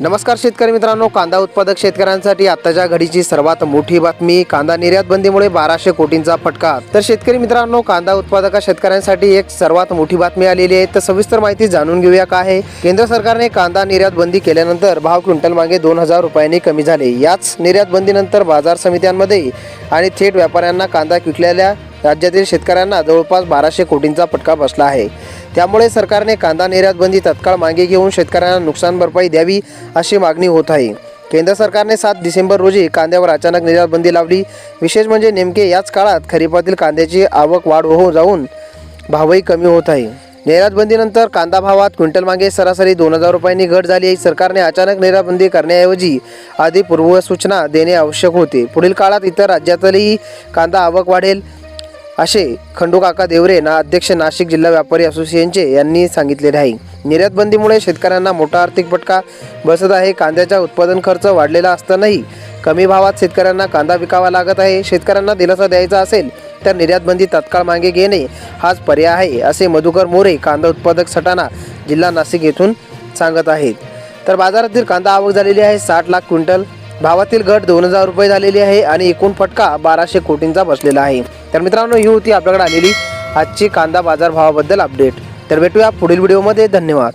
नमस्कार शेतकरी मित्रांनो कांदा उत्पादक शेतकऱ्यांसाठी आत्ताच्या घडीची सर्वात मोठी बातमी कांदा निर्यात बंदीमुळे बाराशे कोटींचा फटका. तर शेतकरी मित्रांनो कांदा उत्पादक शेतकऱ्यांसाठी एक सर्वात मोठी बातमी आलेली आहे. तर सविस्तर माहिती जाणून घेऊया काय आहे? केंद्र सरकारने कांदा निर्यात बंदी केल्यानंतर भाव क्विंटल मागे दोन हजार रुपयांनी कमी झाले. याच निर्यात बंदीनंतर बाजार समित्यांमध्ये आणि थेट व्यापाऱ्यांना कांदा विकलेल्या राज्यातील शेतकऱ्यांना जवळपास बाराशे कोटींचा फटका बसला आहे. त्यामुळे सरकारने कांदा निर्यात बंदी तत्काळ मागे घेऊन शेतकऱ्यांना नुकसान भरपाई द्यावी अशी मागणी होत आहे. केंद्र सरकारने सात डिसेंबर रोजी कांद्यावर अचानक निर्यात बंदी लावली. विशेष म्हणजे नेमके याच काळात खरीपातील कांद्याची आवक वाढ होऊन जाऊन भावही कमी होत आहे. निर्यात बंदीनंतर कांदा भावात क्विंटल मागे सरासरी दोन हजार रुपयांनी घट झाली आहे. सरकारने अचानक निर्यात बंदी करण्याऐवजी आधी पूर्वसूचना देणे आवश्यक होते. पुढील काळात इतर राज्यातही कांदा आवक वाढेल. असे खंडूकाका देवरे ना अध्यक्ष नाशिक जिल्हा व्यापारी असोसिएशनचे यांनी सांगितलेले आहे. निर्यात बंदीमुळे शेतकऱ्यांना मोठा आर्थिक फटका बसत आहे. कांद्याचा उत्पादन खर्च वाढलेला असतानाही कमी भावात शेतकऱ्यांना कांदा विकावा लागत आहे. शेतकऱ्यांना दिलासा द्यायचा असेल तर निर्यात बंदी तत्काळ मागे घेणे हाच पर्याय आहे असे मधुकर मोरे कांदा उत्पादक सटाणा जिल्हा नाशिक येथून सांगत आहेत. तर बाजारातील कांदा आवक झालेली आहे. साठ लाख क्विंटल भावातील घट दोन हजार रुपये झालेली आहे आणि एकूण फटका बाराशे कोटींचा बसलेला आहे. तर मित्रांनो ही होती आपल्याकडे आलेली आजची कांदा बाजार भावाबद्दल अपडेट तर भेटूया पुढील व्हिडिओमध्ये धन्यवाद.